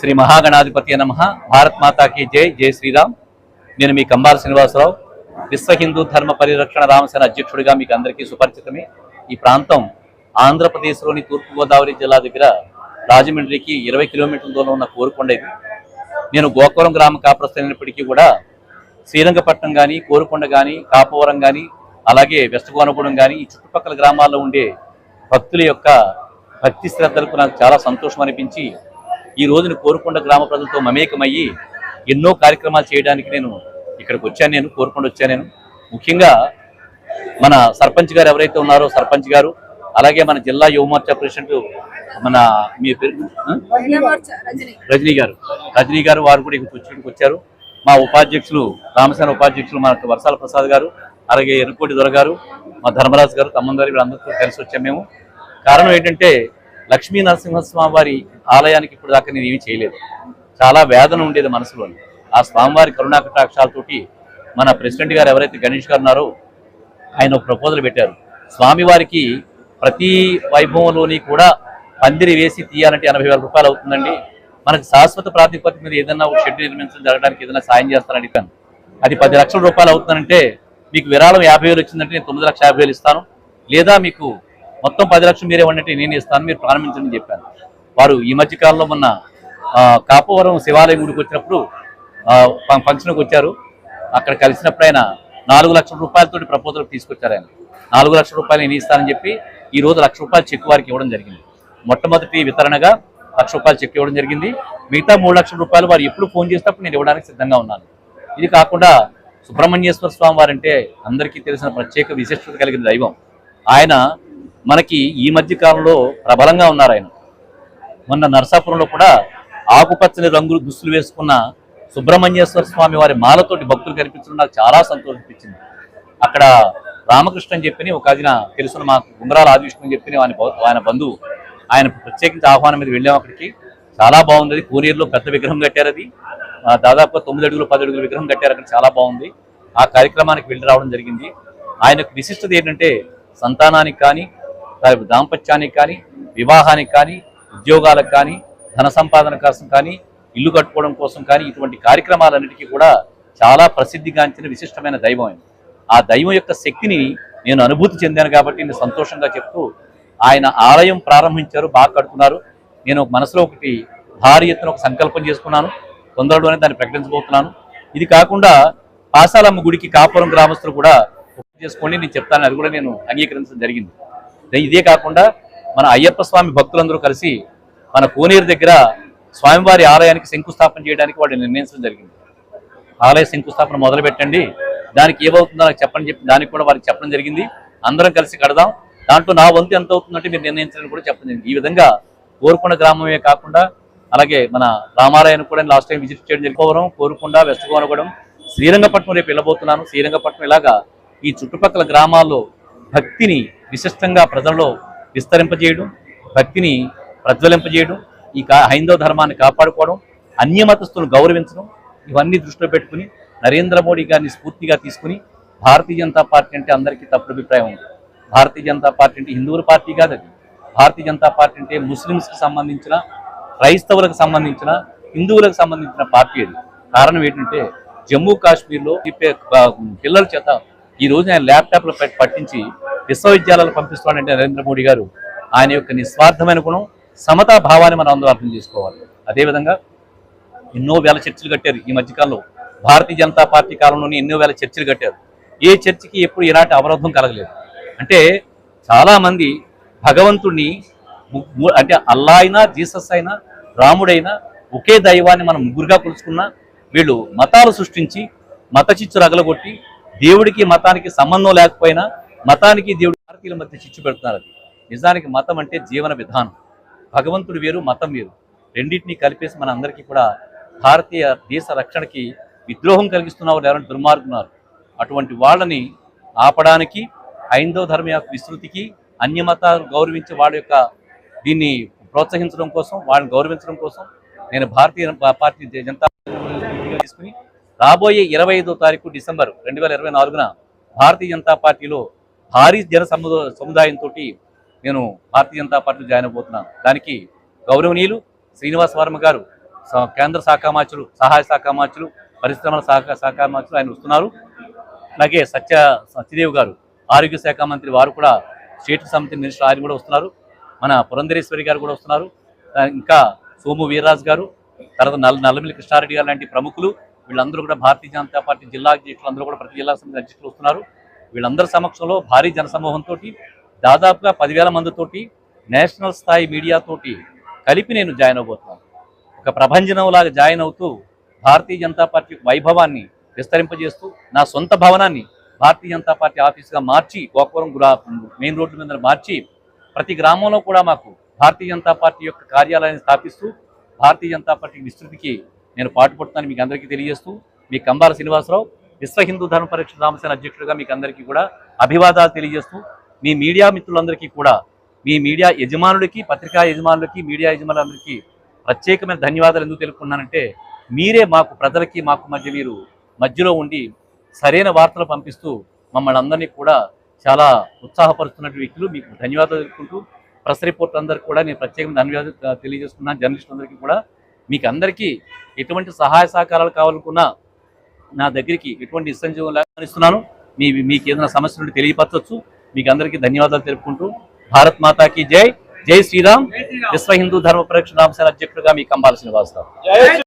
శ్రీ మహాగణాధిపతి నమ భారత్ మాతాకి జై జై శ్రీరామ్. నేను మీ కంబాల శ్రీనివాసరావు. విశ్వ హిందూ ధర్మ పరిరక్షణ రామసేన అధ్యక్షుడిగా మీకు అందరికీ సుపరిచితమే. ఈ ప్రాంతం ఆంధ్రప్రదేశ్లోని తూర్పుగోదావరి జిల్లా దగ్గర రాజమండ్రికి ఇరవై కిలోమీటర్ల దూరంలో ఉన్న కోరుకొండ ఇది నేను గోకులం గ్రామ కాపురస్తున్నప్పటికీ కూడా శ్రీరంగపట్నం కానీ కోరుకొండ కానీ కాపవరం కానీ అలాగే వెస్ట్ గోనగూడెం కానీ ఈ చుట్టుపక్కల గ్రామాల్లో ఉండే భక్తుల యొక్క భక్తి శ్రద్ధలకు నాకు చాలా సంతోషం అనిపించి ఈ రోజున కోరుకొండ గ్రామ ప్రజలతో మమేకమయ్యి ఎన్నో కార్యక్రమాలు చేయడానికి నేను ఇక్కడికి వచ్చాను నేను కోరుకొండ వచ్చాను నేను. ముఖ్యంగా మన సర్పంచ్ గారు ఎవరైతే ఉన్నారో సర్పంచ్ గారు అలాగే మన జిల్లా యువమోర్చా ప్రెసిడెంట్ మన మీ పేరు? రజని. గారు. రజనీ గారు వారు కూడా ఇక్కడికి వచ్చి- ఇక్కడికి వచ్చారు. మా ఉపాధ్యక్షులు రామసేన ఉపాధ్యక్షులు మన వర్షాల ప్రసాద్ గారు అలాగే ఎరుకోటి దొర గారు మా ధర్మరాజు గారు తమ్ముడు గారు వీళ్ళందరితో కలిసి వచ్చాము మేము. కారణం ఏంటంటే లక్ష్మీ నరసింహస్వామి వారి ఆలయానికి ఇప్పుడు దాకా నేను ఏమీ చేయలేదు. చాలా వేదన ఉండేది మనసులో ఆ స్వామివారి కరుణా కటాక్షాలతోటి మన ప్రెసిడెంట్ గారు ఎవరైతే గణేష్ గారు ఉన్నారో ఆయన ఒక ప్రపోజల్ పెట్టారు. స్వామివారికి ప్రతి వైభవంలోని కూడా పందిరి వేసి తీయాలంటే ఎనభై వేల రూపాయలు అవుతుందండి. మనకు శాశ్వత ప్రాతిపత్తి మీద ఏదైనా ఒక షెడ్ నిర్మించడం జరగడానికి ఏదైనా సాయం చేస్తానని అడిగాను అది పది లక్షల రూపాయలు అవుతుందంటే మీకు విరాళం యాభై వేలు వచ్చిందంటే నేను తొమ్మిది లక్షల యాభై వేలు ఇస్తాను. లేదా మీకు మొత్తం పది లక్షలు మీరే ఇవ్వండి నేను ఇస్తాను మీరు ప్రారంభించండి చెప్పాను. వారు ఈ మధ్య కాలంలో మొన్న ఆ, కాపవరం శివాలయం గుడికి వచ్చినప్పుడు ఫంక్షన్కి వచ్చారు. అక్కడ కలిసినప్పుడు ఆయన నాలుగు లక్షల రూపాయలతోటి ప్రపోజల్ తీసుకొచ్చారు ఆయన. నాలుగు లక్షల రూపాయలు నేను ఇస్తానని చెప్పి ఈ రోజు లక్ష రూపాయలు చెక్ వారికి ఇవ్వడం జరిగింది. మొట్టమొదటి వితరణగా లక్ష రూపాయలు చెక్ ఇవ్వడం జరిగింది. మిగతా మూడు లక్షల రూపాయలు వారు ఎప్పుడు ఫోన్ చేసినప్పుడు నేను ఇవ్వడానికి సిద్ధంగా ఉన్నాను. ఇది కాకుండా సుబ్రహ్మణ్యేశ్వర స్వామి వారంటే అందరికీ తెలిసిన ప్రత్యేక విశిష్టత కలిగిన దైవం. ఆయన మనకి ఈ మధ్య కాలంలో ప్రబలంగా ఉన్నారు ఆయన. మొన్న నరసాపురంలో కూడా ఆకుపచ్చని రంగులు దుస్తులు వేసుకున్న సుబ్రహ్మణ్యేశ్వర స్వామి వారి మాలతోటి భక్తులు కనిపించడం నాకు చాలా సంతోషించింది. అక్కడ రామకృష్ణ అని చెప్పి ఒక ఆయన తెలుసున్న మాకు ఉంగరాల ఆదివిష్ణు అని చెప్పి ఆయన ఆయన బంధువు ఆయన ప్రత్యేకించి ఆహ్వానం మీద వెళ్ళాం అక్కడికి. చాలా బాగుంది అది కోనేరులో పెద్ద విగ్రహం కట్టారు అది. దాదాపు తొమ్మిది అడుగులు పది అడుగుల విగ్రహం కట్టారు అక్కడ. చాలా బాగుంది. ఆ కార్యక్రమానికి వెళ్ళి రావడం జరిగింది. ఆయనకు విశిష్టత ఏంటంటే సంతానానికి కానీ వారి దాంపత్యానికి కానీ వివాహానికి కానీ ఉద్యోగాలకు కానీ ధన సంపాదన కోసం కానీ ఇల్లు కట్టుకోవడం కోసం కానీ ఇటువంటి కార్యక్రమాలన్నిటికీ కూడా చాలా ప్రసిద్ధిగాంచిన విశిష్టమైన దైవం ఆ దైవం యొక్క శక్తిని నేను అనుభూతి చెందాను కాబట్టి నేను సంతోషంగా చెప్తూ ఆయన ఆలయం ప్రారంభించారు బాగా కడుతున్నారు. నేను ఒక మనసులో ఒకటి భారీ ఎత్తున ఒక సంకల్పం చేసుకున్నాను. తొందరలోనే దాన్ని ప్రకటించబోతున్నాను. ఇది కాకుండా పాసాలమ్మ గుడికి కాపురం గ్రామస్తులు కూడా చేసుకోండి నేను చెప్తాను అది కూడా నేను అంగీకరించడం జరిగింది. ఇదే- కాకుండా మన అయ్యప్ప స్వామి భక్తులందరూ కలిసి మన కోనేరు దగ్గర స్వామివారి ఆలయానికి శంకుస్థాపన చేయడానికి వాళ్ళు నిర్ణయించడం జరిగింది. ఆలయ శంకుస్థాపన మొదలు పెట్టండి దానికి ఏమవుతుందో నాకు చెప్పని చెప్పి దానికి కూడా వారికి చెప్పడం జరిగింది. అందరం కలిసి కడదాం. దాంట్లో నా వంతు ఎంత అవుతుందంటే మీరు నిర్ణయించడానికి కూడా చెప్పడం జరిగింది. ఈ విధంగా కోరుకొండ గ్రామమే కాకుండా అలాగే మన రామాలయాన్ని కూడా లాస్ట్ టైం విజిట్ చేయడం జరిగిపోవడం కోరుకొండ వెస్ట్ గోనగూడెం శ్రీరంగపట్నం రేపు వెళ్ళబోతున్నాను. శ్రీరంగపట్నం ఇలాగా ఈ చుట్టుపక్కల గ్రామాల్లో భక్తిని విశిష్టంగా ప్రజల్లో విస్తరింపజేయడం భక్తిని ప్రజ్వలింపజేయడం ఈ హైందవ ధర్మాన్ని కాపాడుకోవడం అన్యమతస్తులను గౌరవించడం ఇవన్నీ దృష్టిలో పెట్టుకుని నరేంద్ర మోడీ గారిని స్ఫూర్తిగా తీసుకుని భారతీయ జనతా పార్టీ అంటే అందరికీ తప్పుడు అభిప్రాయం ఉంది. భారతీయ జనతా పార్టీ అంటే హిందువుల పార్టీ కాదు అది. భారతీయ జనతా పార్టీ అంటే ముస్లిమ్స్కి సంబంధించిన క్రైస్తవులకు సంబంధించిన హిందువులకు సంబంధించిన పార్టీ అది. కారణం ఏంటంటే జమ్మూ కాశ్మీర్లో పిల్లల చేత ఈ రోజు ఆయన ల్యాప్టాప్లో పట్టించి విశ్వవిద్యాలయాలు పంపిస్తున్నాడంటే నరేంద్ర మోడీ గారు ఆయన యొక్క నిస్వార్థమైన గుణం సమతా భావాన్ని మనం అందరూ అర్థం చేసుకోవాలి. అదేవిధంగా ఎన్నో వేల చర్చలు కట్టారు ఈ మధ్యకాలంలో. భారతీయ జనతా పార్టీ కాలంలోనే ఎన్నో వేల చర్చలు కట్టారు. ఏ చర్చికి ఎప్పుడు ఎలాంటి అవరోధం కలగలేదు. అంటే చాలా మంది భగవంతుణ్ణి అంటే అల్లా అయినా జీసస్ అయినా రాముడైనా ఒకే దైవాన్ని మనం ముగ్గురుగా కొలుచుకున్నా వీళ్ళు మతాలు సృష్టించి మత చిచ్చు రగలగొట్టి దేవుడికి మతానికి సంబంధం లేకపోయినా మతానికి దేవుడి భారతీయుల మధ్య చిచ్చు పెడుతున్నారు అది. నిజానికి మతం అంటే జీవన విధానం. భగవంతుడు వేరు మతం వేరు. రెండింటినీ కలిపేసి మన అందరికీ కూడా భారతీయ దేశ రక్షణకి విద్రోహం కలిగిస్తున్నవారు ఎవరైనా దుర్మార్గున్నారు అటువంటి వాళ్ళని ఆపడానికి హైందవ ధర్మ యొక్క విస్తృతికి అన్యమతాలు గౌరవించే వాళ్ళ యొక్క దీన్ని ప్రోత్సహించడం కోసం వాళ్ళని గౌరవించడం కోసం నేను భారతీయ పార్టీ జనతా తీసుకుని రాబోయే ఇరవై ఐదో తారీఖు డిసెంబర్ రెండు వేల ఇరవై నాలుగున భారతీయ జనతా పార్టీలో భారీ జన సముదాయంతో నేను భారతీయ జనతా పార్టీ జాయిన్ అయిపోతున్నాను. దానికి గౌరవనీయులు శ్రీనివాస్ వర్మ గారు స- కేంద్ర శాఖ మార్చులు సహాయ శాఖ మార్చులు పరిశ్రమల శాఖ శాఖ మార్చులు ఆయన వస్తున్నారు. అలాగే సత్య సత్యదేవ్ గారు ఆరోగ్య శాఖ మంత్రి వారు కూడా స్టేట్ సమితి మినిస్టర్ ఆయన కూడా వస్తున్నారు. మన పురంధరేశ్వరి గారు కూడా వస్తున్నారు. ఇంకా సోము వీర్రాజు గారు తర్వాత నల్ల నల్లమిల్లి కృష్ణారెడ్డి గారు లాంటి ప్రముఖులు వీళ్ళందరూ కూడా భారతీయ జనతా పార్టీ జిల్లా అధ్యక్షులు అందరూ కూడా ప్రతి జిల్లా సమితి అధ్యక్షులు వస్తున్నారు. వీళ్ళందరి సమక్షంలో భారీ జనసమూహంతో దాదాపుగా పదివేల మందితోటి నేషనల్ స్థాయి మీడియాతోటి కలిపి నేను జాయిన్ అవబోతున్నాను. ఒక ప్రభంజనంలాగా జాయిన్ అవుతూ భారతీయ జనతా పార్టీ వైభవాన్ని విస్తరింపజేస్తూ నా సొంత భవనాన్ని భారతీయ జనతా పార్టీ ఆఫీస్గా మార్చి గోకవరం గురా మెయిన్ రోడ్డు మీద మార్చి ప్రతి గ్రామంలో కూడా మాకు భారతీయ జనతా పార్టీ యొక్క కార్యాలయాన్ని స్థాపిస్తూ భారతీయ జనతా పార్టీ విస్తృతికి నేను పాటుపడుతున్నాను మీకు అందరికీ తెలియజేస్తూ మీ కంబాల శ్రీనివాసరావు విశ్వ హిందూ ధర్మ పరీక్ష రామసేన అధ్యక్షుడిగా మీకు అందరికీ కూడా అభివాదాలు తెలియజేస్తూ మీ మీడియా మిత్రులందరికీ కూడా మీ మీడియా యజమానులకి పత్రికా యజమానులకి మీడియా యజమానులందరికీ ప్రత్యేకమైన ధన్యవాదాలు ఎందుకు తెలుపుకున్నానంటే మీరే మాకు ప్రజలకి మాకు మధ్య మీరు మధ్యలో ఉండి సరైన వార్తలు పంపిస్తూ మమ్మల్ని అందరినీ కూడా చాలా ఉత్సాహపరుస్తున్న వ్యక్తులు. మీకు ధన్యవాదాలు తెలుపుకుంటూ ప్రెస్ రిపోర్ట్ అందరికీ కూడా నేను ప్రత్యేకంగా ధన్యవాదాలు తెలియజేస్తున్నాను జర్నలిస్టులందరికీ కూడా మీకు అందరికీ ఎటువంటి సహాయ సహకారాలు కావాలనుకున్నా నా దగ్గరికి ఎటువంటి ఇష్టం ఇస్తున్నాను మీ మీకు ఏదైనా సమస్య నుండి తెలియపరచవచ్చు. మీకు అందరికీ ధన్యవాదాలు తెలుపుకుంటూ భారత్ మాతాకి జై. జై శ్రీరామ్. విశ్వ హిందూ ధర్మ పరిరక్షణ రామసేన అధ్యక్షుడిగా మీ కంబాల శ్రీనివాసరావు.